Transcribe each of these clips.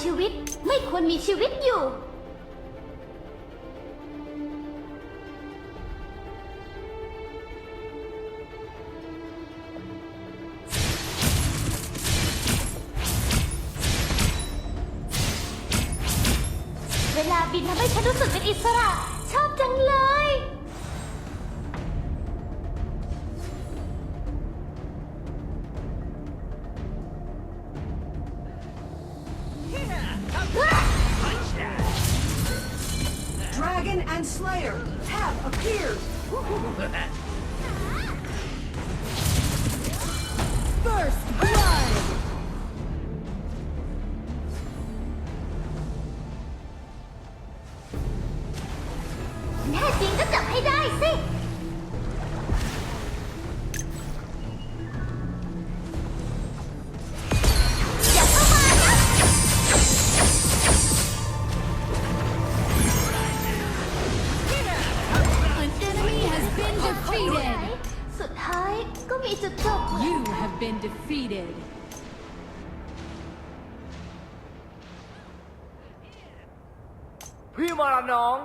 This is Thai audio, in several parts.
ชีวิตไม่ควรมีชีวิตอยู่ Slayer have appeared. ายก็มีจุดจบ You have been defeated. พี่มาละน้อง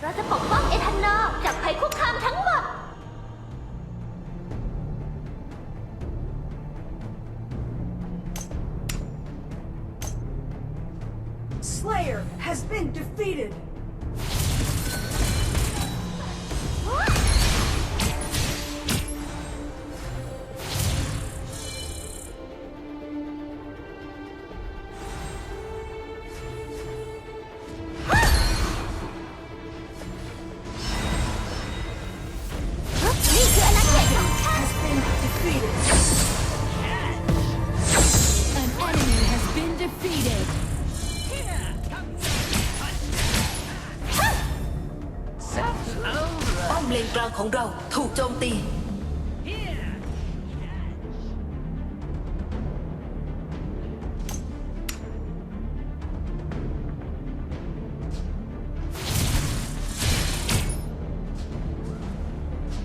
เราจะปกป้องเอทันนอลจากภัยคุกคามทั้งหมด Slayer has been defeated.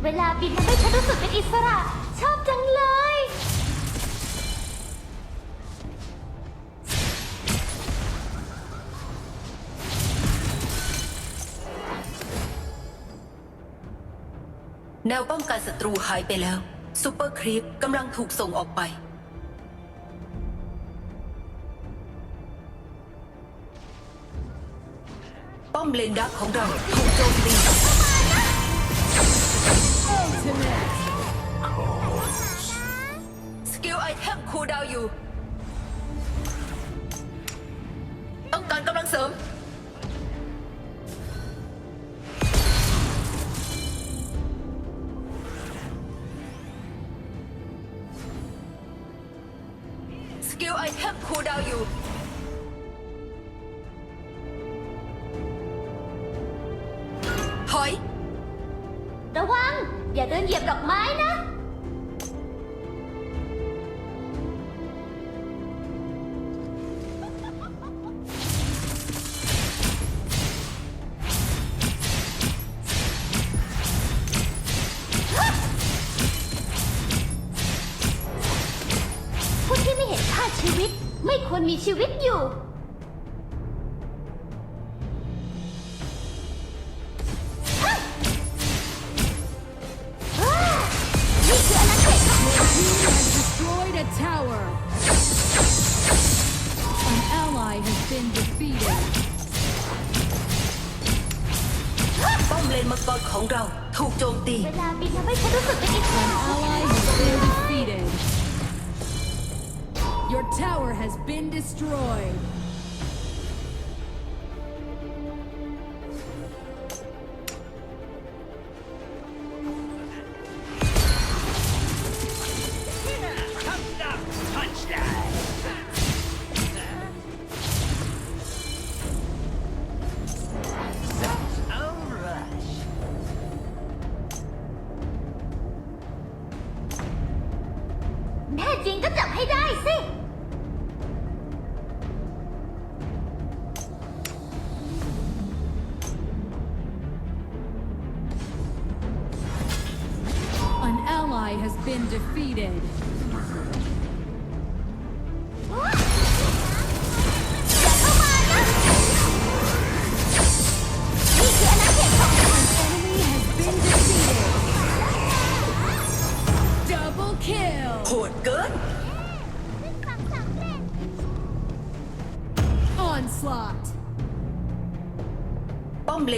เวลาบินทำให้ฉันรู้สึกเป็นอิสระ ชอบจังเลย แนวป้องกันศัตรูหายไปแล้วซูเปอร์ครีปกำลังถูกส่งออกไป ป้อมเลนดักของเราถูกโจมตี สกิลไอเทมคูลดาวน์อยู่ ต้องการกำลังเสริม สกิลไอเทมคูลดาวน์อยู่ เหยียบดอกไม้นะ ผู้ที่ไม่เห็นค่าชีวิต ไม่ควรมีชีวิตอยู่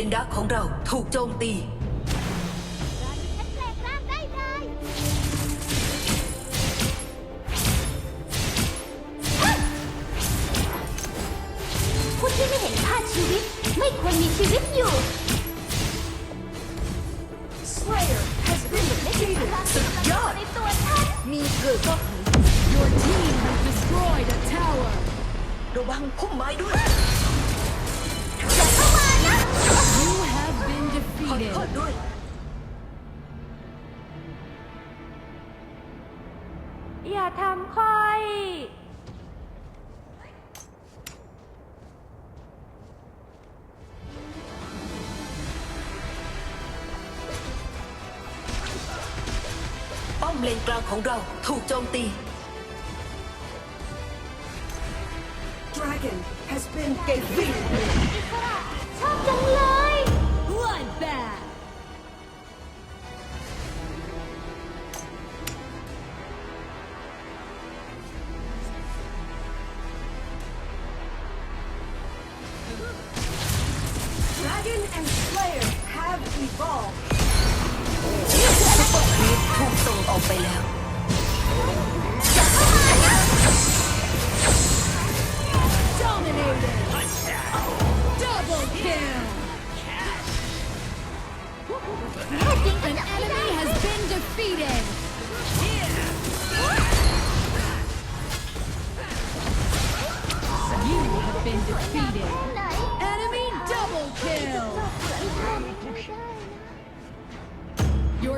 นดักของเราถูกโจมตีฉันแปลงร่างได้เลยผู้ที่ไม่เห็นค่าชีวิต ไม่ควรมีชีวิตอยู่ Slayer has been defeated. สุดยอด ในตัวฉัน มีเกิดก็ Your team has destroyed a tower. ระวังพุ่มไม้ด้วย อย่าเข้ามานะ You have been ขอโทษ defeated. ด้วย อย่าทำค่อย ป้อมเลนกลางของเราถูกโจมตี Dragon has been defeated.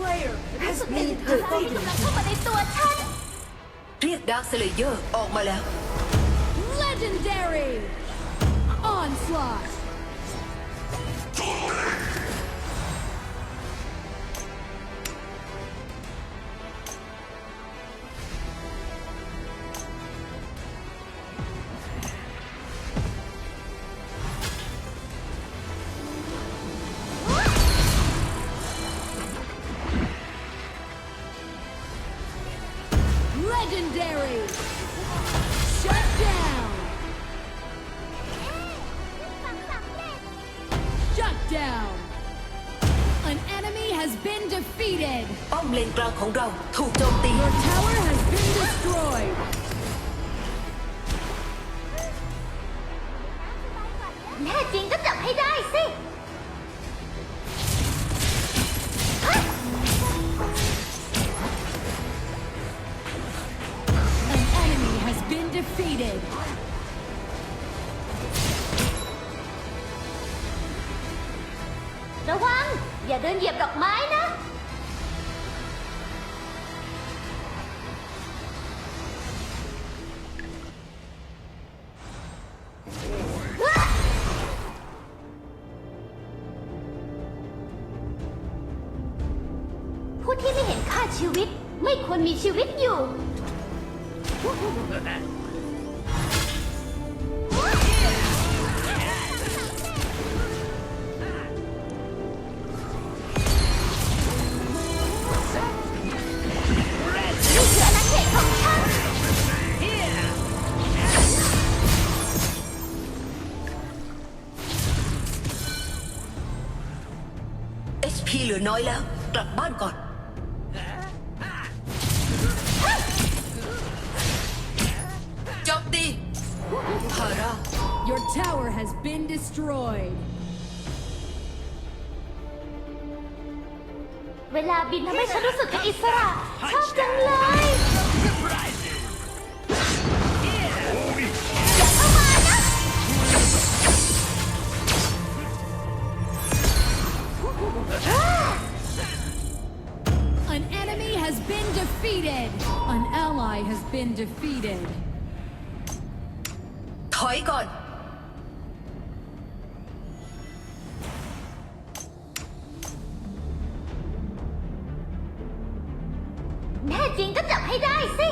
Slayer has รู้สึกเป็น been อิสระที่ defeated. กำลังเข้ามาในตัวฉัน เรียกดาร์คสเลเยอร์ออกมาแล้ว Legendary. Legendary! Onslaught! Defeated! ป้อมเลนกลางของเราถูกโจมตี Your tower has been destroyed! แน่จริงก็จับให้ได้สิ An enemy has been defeated! ระวัง อย่าเดินเหยียบดอกไม้นะ ผู้ที่ไม่เห็นค่าชีวิตไม่ควรมีชีวิตอยู่ นี่คืออาณาเขตของฉัน HP เหลือน้อยแล้ว กลับบ้านก่อน ฮาร่า Your tower has been destroyed! เวลาบินทำให้ฉันรู้สึกเป็นอิสระ ชอบจังเลย Surprises! Here! อย่าเข้ามานะ An enemy has been defeated! An ally has been defeated! อยก่อน แน่จริงก็จับให้ได้สิ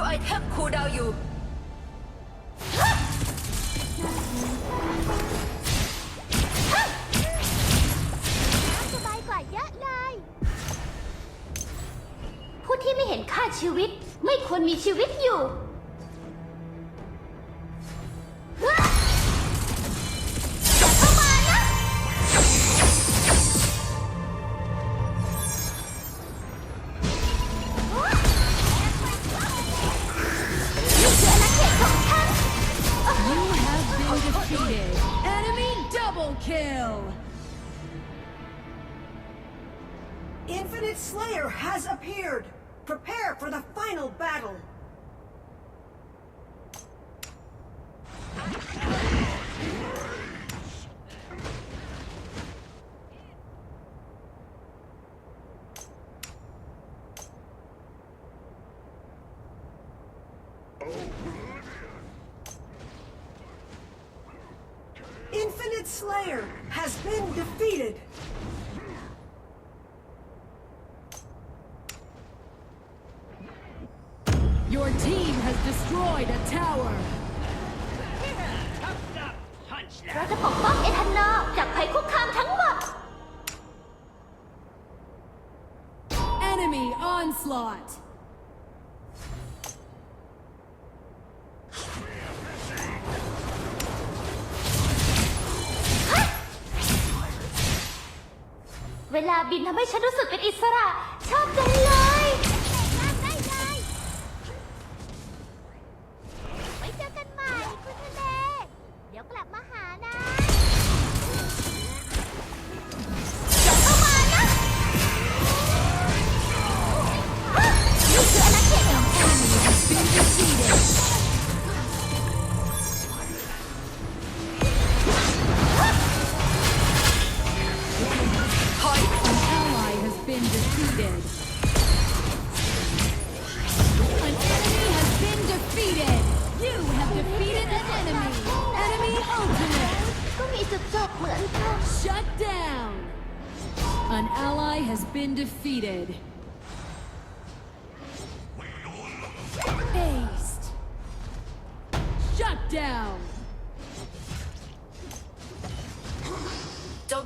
ลไอเทมคูดาวอยู่สบายกว่าเยอะเลย ผู้ที่ไม่เห็นค่าชีวิต ไม่ควรมีชีวิตอยู่ Infinite Slayer has appeared. Prepare for the final battle. เราจะปกป้องเอทานอลจากภัยคุกคามทั้งหมด Enemy onslaught. เวลาบินทำให้ฉันรู้สึกเป็นอิสระ ชอบจังเลย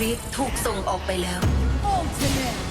รีตถูกส่งออกไปแล้ว Ultimate